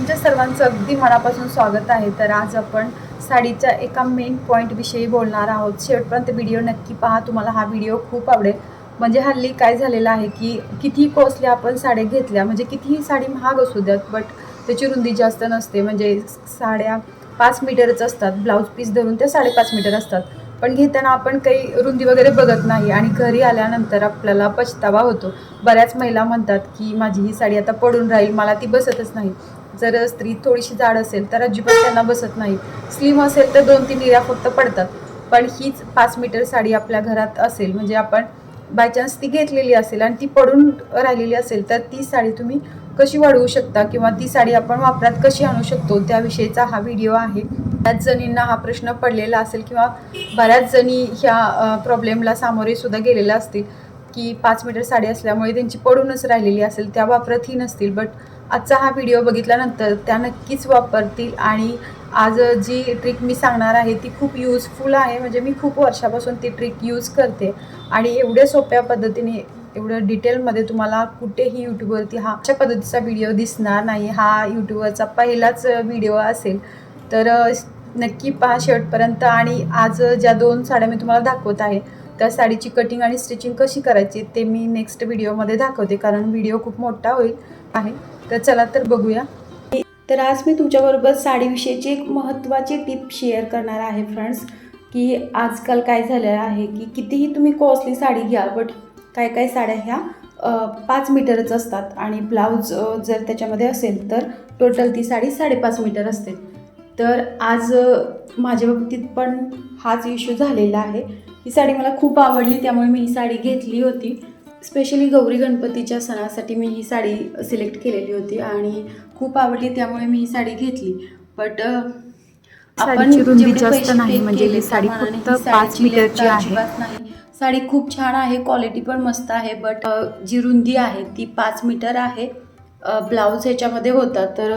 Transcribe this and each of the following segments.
तुमच्या सर्वांचं अगदी मनापासून स्वागत आहे. तर आज आपण साडीच्या एका मेन पॉईंटविषयी बोलणार आहोत. शेवटपर्यंत व्हिडिओ नक्की पहा. तुम्हाला हा व्हिडिओ खूप आवडेल. म्हणजे हल्ली काय झालेलं आहे की कितीही कॉस्टली आपण साड्या घेतल्या म्हणजे कितीही साडी महाग असू द्यात बट त्याची रुंदी जास्त नसते. म्हणजे साड्या पाच मीटरच असतात. ब्लाऊज पीस धरून त्या साडेपाच मीटर असतात. पण घेताना आपण काही रुंदी वगैरे बघत नाही आणि घरी आल्यानंतर आपल्याला पछतावा होतो. बऱ्याच महिला म्हणतात की माझी ही साडी आता पडून राहील. मला ती बसतच नाही. जर स्त्री थोडीशी जाड असेल तर अजिबात त्यांना बसत नाही. स्लिम असेल तर दोन तीन निऱ्या फक्त पडतात. पण हीच पाच मीटर साडी आपल्या घरात असेल म्हणजे आपण बाय चान्स ती घेतलेली असेल आणि ती पडून राहिलेली असेल तर ती साडी तुम्ही कशी वाढवू शकता किंवा ती साडी आपण वापरात कशी आणू शकतो त्याविषयीचा हा व्हिडिओ आहे. बऱ्याच जणींना हा प्रश्न पडलेला असेल किंवा बऱ्याच जणी ह्या प्रॉब्लेमला सामोरे सुद्धा गेलेल्या असतील की पाच मीटर साडी असल्यामुळे त्यांची पडूनच राहिलेली असेल त्या वापरतही नसतील. बट आजचा हा व्हिडिओ बघितल्यानंतर त्या नक्कीच वापरतील. आणि आज जी ट्रिक मी सांगणार आहे ती खूप यूजफुल आहे. म्हणजे मी खूप वर्षापासून ती ट्रिक यूज करते. आणि एवढ्या सोप्या पद्धतीने एवढं डिटेलमध्ये तुम्हाला कुठेही यूट्यूबवरती हा अशा पद्धतीचा व्हिडिओ दिसणार नाही. हा यूट्यूबवरचा पहिलाच व्हिडिओ असेल. तर नक्की पहा शेवटपर्यंत. आणि आज ज्या दोन साड्या मी तुम्हाला दाखवत आहे त्या साडीची कटिंग आणि स्टिचिंग कशी करायची ते मी नेक्स्ट व्हिडिओमध्ये दाखवते. कारण व्हिडिओ खूप मोठा होईल. आहे. तर चला तर बघूया. तर आज मी तुमच्याबरोबर साडीविषयीची एक महत्त्वाची टिप शेअर करणार आहे फ्रेंड्स की आजकाल काय झालेलं आहे की कितीही तुम्ही कॉस्टली साडी घ्या बट काय काय साड्या ह्या पाच मीटरच असतात. आणि ब्लाऊज जर त्याच्यामध्ये असेल तर टोटल ती साडी साडेपाच मीटर असते. तर आज माझ्या बाबतीत पण हाच इश्यू झालेला आहे. ही साडी मला खूप आवडली त्यामुळे मी ही साडी घेतली होती. स्पेशली गौरी गणपतीच्या सणासाठी मी ही साडी सिलेक्ट केलेली होती आणि खूप आवडली त्यामुळे मी ही साडी घेतली. बट रुंदी जास्त नाही, म्हणजे ही साडी फक्त पाच मीटरची आहे. नाही. साडी खूप छान आहे क्वालिटी पण मस्त आहे बट जी रुंदी आहे ती पाच मीटर आहे. ब्लाऊज ह्याच्यामध्ये होता तर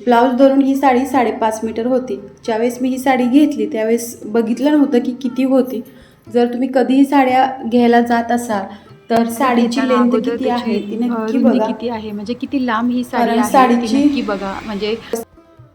ब्लाऊज धरून ही साडी साडेपाच मीटर होती. ज्यावेळेस मी ही साडी घेतली त्यावेळेस बघितलं नव्हतं की किती होती. जर तुम्ही कधीही साड्या घ्यायला जात असाल तर साडीची लेंथ किती आहे ती नक्की बघा. किती आहे? म्हणजे किती लांब ही साडी साडीची- नक्की बघा. म्हणजे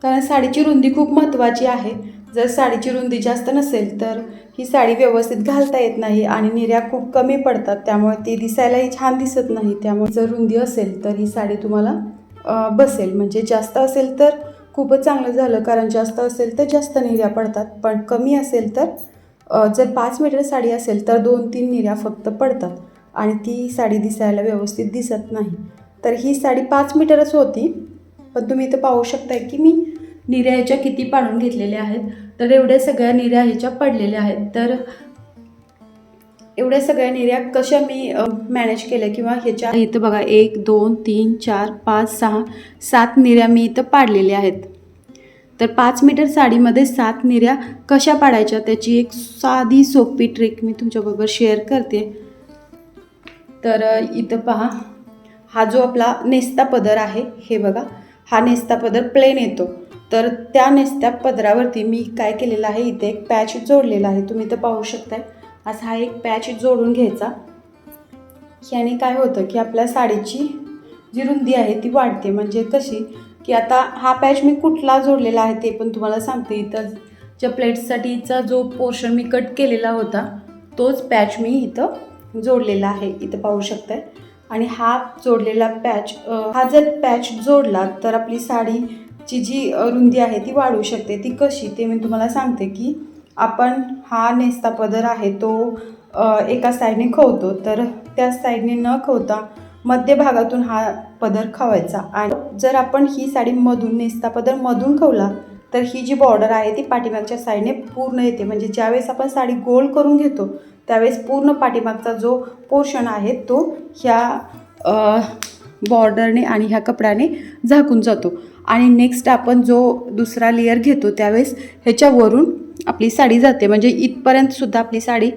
कारण साडीची रुंदी खूप महत्त्वाची आहे. जर साडीची रुंदी जास्त नसेल तर ही साडी व्यवस्थित घालता येत नाही आणि निर्या खूप कमी पडतात. त्यामुळे ती दिसायलाही छान दिसत नाही. त्यामुळे जर रुंदी असेल तर ही साडी तुम्हाला बसेल. म्हणजे जास्त असेल तर खूपच चांगलं झालं. कारण जास्त असेल तर जास्त निर्या पडतात. पण कमी असेल तर जर पाच मीटर साडी असेल तर दोन तीन निर्या फक्त पडतात. आणि ती साडी दिसायला व्यवस्थित दिसत नाही. तर ही साडी पाच मीटरच होती पण तुम्ही इथं पाहू शकताय की मी निऱ्या ह्याच्या किती पाडून घेतलेल्या आहेत. तर एवढ्या सगळ्या निर्या ह्याच्या पडलेल्या आहेत. तर एवढ्या सगळ्या निर्या कशा मी मॅनेज केल्या किंवा ह्याच्या इथं बघा एक दोन तीन चार पाच सहा सात निर्या मी इथं पाडलेल्या आहेत. तर पाच मीटर साडीमध्ये सात निर्या कशा पाडायच्या त्याची एक साधी सोपी ट्रिक मी तुमच्याबरोबर शेअर करते. तर इथं पहा. हा जो आपला नेस्ता पदर आहे हे बघा. हा नेस्ता पदर प्लेन येतो. तर त्या नेस्त्या पदरावरती मी काय केलेलं आहे इथे एक पॅच जोडलेला आहे. तुम्ही इथं पाहू शकताय. असा हा एक पॅच जोडून घ्यायचा. याने काय होतं की आपल्या साडीची जी रुंदी आहे ती वाढते. म्हणजे कशी की आता हा पॅच मी कुठला जोडलेला आहे ते पण तुम्हाला सांगते. इथं ज्या प्लेट्ससाठीचा जो पोर्शन मी कट केलेला होता तोच पॅच मी इथं जोडलेला आहे इथं पाहू शकताय. आणि हा जोडलेला पॅच हा जर पॅच जोडला तर आपली साडीची जी रुंदी आहे ती वाढू शकते. ती कशी? ते मी तुम्हाला सांगते की आपण हा नेस्ता पदर आहे तो एका साईडने खवतो. तर त्या साईडने न खवता मध्यभागातून हा पदर खवायचा. आणि जर आपण ही साडी मधून नेस्ता पदर मधून खवला तर ही जी बॉर्डर आहे ती पाठीमागच्या साईडने पूर्ण येते. म्हणजे ज्यावेळेस आपण साडी गोल करून घेतो त्यावेळेस पूर्ण पाठीमागचा जो पोर्शन आहे तो ह्या बॉर्डरने आणि ह्या कपड्याने झाकून जातो. आणि नेक्स्ट आपण जो दुसरा लेअर घेतो त्यावेळेस ह्याच्यावरून आपली साडी जाते. म्हणजे इथपर्यंत सुद्धा आपली साडी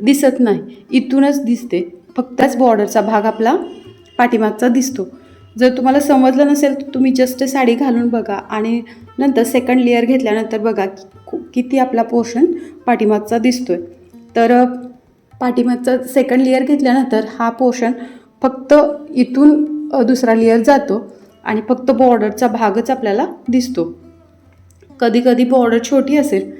दिसत नाही. इथूनच दिसते. फक्तच बॉर्डरचा भाग आपला पाठीमागचा दिसतो. जर तुम्हाला समजलं नसेल तर तुम्ही जस्ट साडी घालून बघा. आणि नंतर सेकंड लेअर घेतल्यानंतर बघा की किती आपला पोर्शन पाठीमागचा दिसतो आहे तर पाठीमागचा सेकंड लेअर घेतल्यानंतर हा पोर्शन फक्त इथून दुसरा लेअर जातो आणि फक्त बॉर्डरचा भागच आपल्याला दिसतो. कधी कधी बॉर्डर छोटी असेल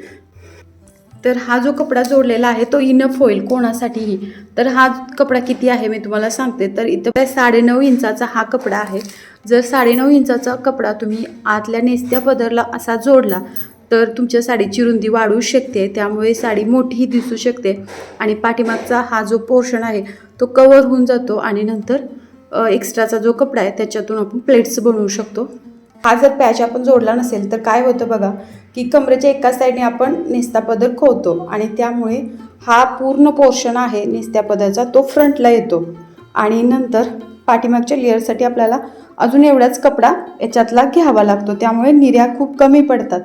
तर हा जो कपडा जोडलेला आहे तो इनफ होईल कोणासाठीही. तर हा कपडा किती आहे मी तुम्हाला सांगते. तर इथं काय साडेनऊ इंचाचा हा कपडा आहे. जर साडेनऊ इंचाचा कपडा तुम्ही आतल्या नेसत्या पदरला असा जोडला तर तुमच्या साडीची रुंदी वाढू शकते त्यामुळे साडी मोठीही दिसू शकते. आणि पाठीमागचा हा जो पोर्शन आहे तो कवर होऊन जातो आणि नंतर एक्स्ट्राचा जो कपडा आहे त्याच्यातून आपण प्लेट्स बनवू शकतो. हा जर पॅच आपण जोडला नसेल तर काय होतं बघा की कमरेच्या एका साईडने आपण नेस्ता पदर खोवतो आणि त्यामुळे हा पूर्ण पोर्शन आहे नेस्त्या पदरचा तो फ्रंटला येतो. आणि नंतर पाठीमागच्या लेअरसाठी आपल्याला अजून एवढाच कपडा याच्यातला घ्यावा लागतो त्यामुळे निर्या खूप कमी पडतात.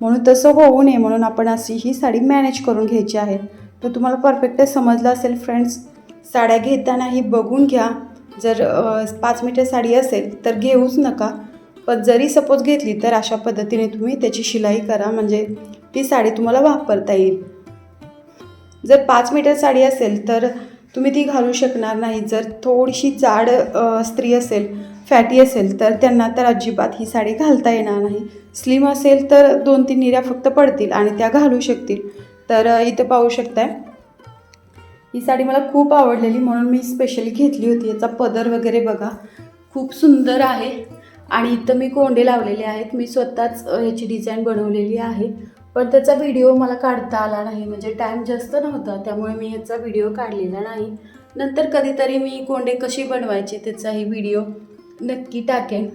म्हणून तसं होऊ नये म्हणून आपण अशी ही साडी मॅनेज करून घ्यायची आहे. तर तुम्हाला परफेक्ट समजलं असेल फ्रेंड्स साड्या घेतानाही बघून घ्या. जर पाच मीटर साडी असेल तर घेऊच नका. पण जरी सपोज घेतली तर अशा पद्धतीने तुम्ही त्याची शिलाई करा. म्हणजे ती साडी तुम्हाला वापरता येईल. जर पाच मीटर साडी असेल तर तुम्ही ती घालू शकणार नाही. जर थोडीशी जाड स्त्री असेल फॅटी असेल तर त्यांना तर अजिबात ही साडी घालता येणार नाही. स्लिम असेल तर दोन तीन निऱ्या फक्त पडतील आणि त्या घालू शकतील. तर इथं पाहू शकताय. ही साडी मला खूप आवडलेली म्हणून मी स्पेशली घेतली होती. याचा पदर वगैरे बघा. खूप सुंदर आहे. आणि इथं मी कोंडे लावलेले आहेत. मी स्वतःच याची डिझाईन बनवलेली आहे. पण त्याचा व्हिडिओ मला काढता आला नाही. म्हणजे टाईम जास्त नव्हता. त्यामुळे मी ह्याचा व्हिडिओ काढलेला नाही. नंतर कधीतरी मी कोंडे कशी बनवायचे त्याचाही व्हिडिओ नक्की टाकेन.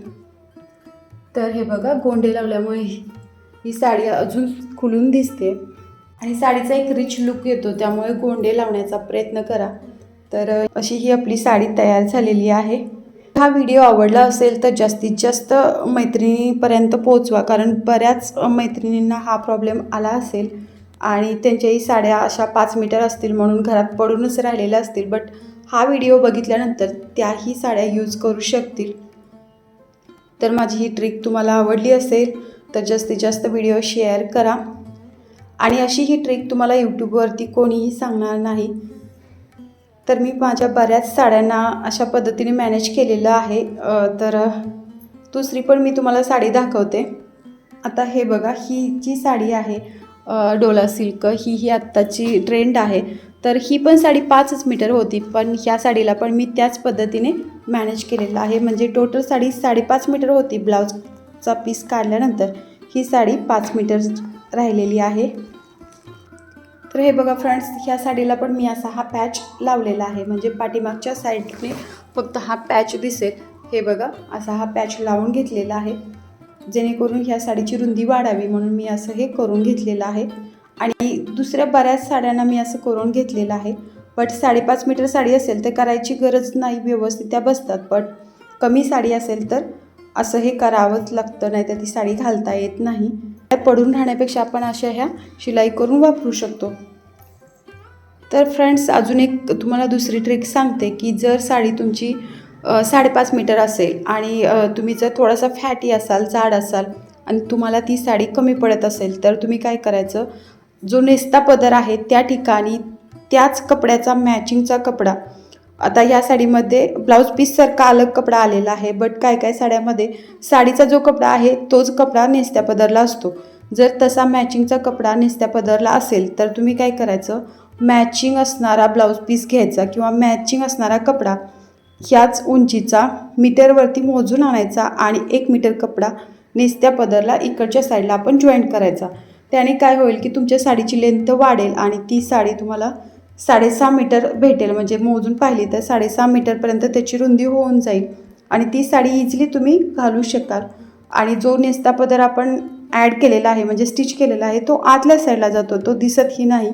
तर हे बघा गोंडे लावल्यामुळे ही साडी अजून खुलून दिसते. आणि साडीचा एक रिच लुक येतो त्यामुळे गोंडे लावण्याचा प्रयत्न करा. तर अशी ही आपली साडी तयार झालेली आहे. हा व्हिडिओ आवडला असेल तर जास्तीत जास्त मैत्रिणीपर्यंत पोचवा कारण बऱ्याच मैत्रिणींना हा प्रॉब्लेम आला असेल. आणि त्यांच्याही साड्या अशा पाच मीटर असतील म्हणून घरात पडूनच राहिलेल्या असतील बट हा व्हिडिओ बघितल्यानंतर त्याही साड्या यूज करू शकतील. तर माझी ही ट्रिक तुम्हाला आवडली असेल तर जास्तीत जास्त व्हिडिओ शेअर करा. आणि अशी ही ट्रिक तुम्हाला यूट्यूबवरती कोणीही सांगणार नाही. तर मी माझ्या बऱ्याच साड्यांना अशा पद्धतीने मॅनेज केलेलं आहे. तर दुसरी पण मी तुम्हाला साडी दाखवते. आता हे बघा ही जी साडी आहे डोला सिल्क ही ही आत्ताची ट्रेंड आहे. तर ही पण साडी पाचच मीटर होती पण ह्या साडीला पण मी त्याच पद्धतीने मॅनेज केलेलं आहे. म्हणजे टोटल साडी साडेपाच मीटर होती ब्लाऊजचा पीस काढल्यानंतर ही साडी पाच मीटर राहिलेली आहे. तर हे बघा फ्रेंड्स ह्या साडीला पण मी असा हा पॅच लावलेला आहे. म्हणजे पाठीमागच्या साईडने फक्त हा पॅच दिसेल. हे बघा असा हा पॅच लावून घेतलेला आहे. जेणेकरून ह्या साडीची रुंदी वाढावी म्हणून मी असं हे करून घेतलेलं आहे. आणि दुसऱ्या बऱ्याच साड्यांना मी असं करून घेतलेलं आहे. बट साडेपाच मीटर साडी असेल तर करायची गरज नाही व्यवस्थित त्या बसतात. बट कमी साडी असेल तर असं हे करावंच लागतं नाही तर ती साडी घालता येत नाही. पडून राहण्यापेक्षा आपण अशा ह्या शिलाई करून वापरू शकतो. तर फ्रेंड्स अजून एक तुम्हाला दुसरी ट्रिक सांगते की जर साडी तुमची साडेपाच मीटर असेल आणि तुम्ही जर थोडासा फॅटी असाल जाड असाल आणि तुम्हाला ती साडी कमी पडत असेल तर तुम्ही काय करायचं? जो नेस्ता पदर आहे त्या ठिकाणी त्याच कपड्याचा मॅचिंगचा कपडा. आता ह्या साडीमध्ये ब्लाऊज पीससारखा अलग कपडा आलेला आहे बट काय काय साड्यामध्ये साडीचा जो कपडा आहे तोच कपडा नेस्त्या पदरला असतो. जर तसा मॅचिंगचा कपडा नेस्त्या पदरला असेल तर तुम्ही काय करायचं? मॅचिंग असणारा ब्लाऊज पीस घ्यायचा किंवा मॅचिंग असणारा कपडा ह्याच उंचीचा मीटरवरती मोजून आणायचा आणि एक मीटर कपडा नेस्त्या पदरला इकडच्या साईडला आपण जॉईंट करायचा. त्याने काय होईल की तुमच्या साडीची लेंथ वाढेल आणि ती साडी तुम्हाला साडेसहा मीटर भेटेल. म्हणजे मोजून पाहिली तर साडेसहा मीटरपर्यंत त्याची रुंदी होऊन जाईल आणि ती साडी इझिली तुम्ही घालू शकाल. आणि जो नेसता पदर आपण ॲड केलेला आहे म्हणजे स्टिच केलेला आहे तो आतल्या साईडला जातो. तो दिसतही नाही.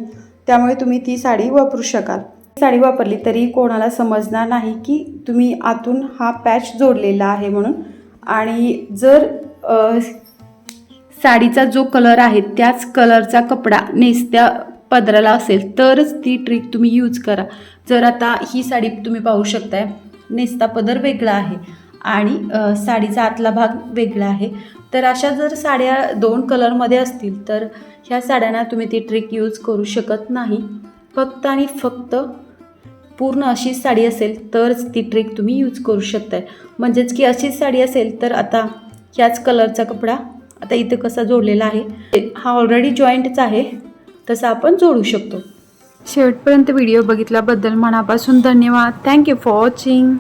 त्यामुळे तुम्ही ती साडी वापरू शकाल. साडी वापरली तरी कोणाला समजणार नाही की तुम्ही आतून हा पॅच जोडलेला आहे म्हणून. आणि जर साडीचा जो कलर आहे त्याच कलरचा कपडा नेसत्या पदराला असेल तरच ती ट्रिक तुम्ही यूज करा. जर आता ही साडी तुम्ही पाहू शकताय नेसता पदर वेगळा आहे आणि साडीचा आतला भाग वेगळा आहे. तर अशा जर साड्या दोन कलरमध्ये असतील तर ह्या साड्यांना तुम्ही ती ट्रिक यूज करू शकत नाही. फक्त आणि फक्त पूर्ण अशीच साडी असेल तरच ती ट्रिक तुम्ही यूज करू शकताय. म्हणजेच की अशीच साडी असेल तर आता ह्याच कलरचा कपडा आता इथं कसा जोडलेला आहे? हा ऑलरेडी जॉईंटच आहे तसा आपण जोडू शकतो. शेवटपर्यंत व्हिडिओ बघितल्याबद्दल मनापासून धन्यवाद. Thank you for watching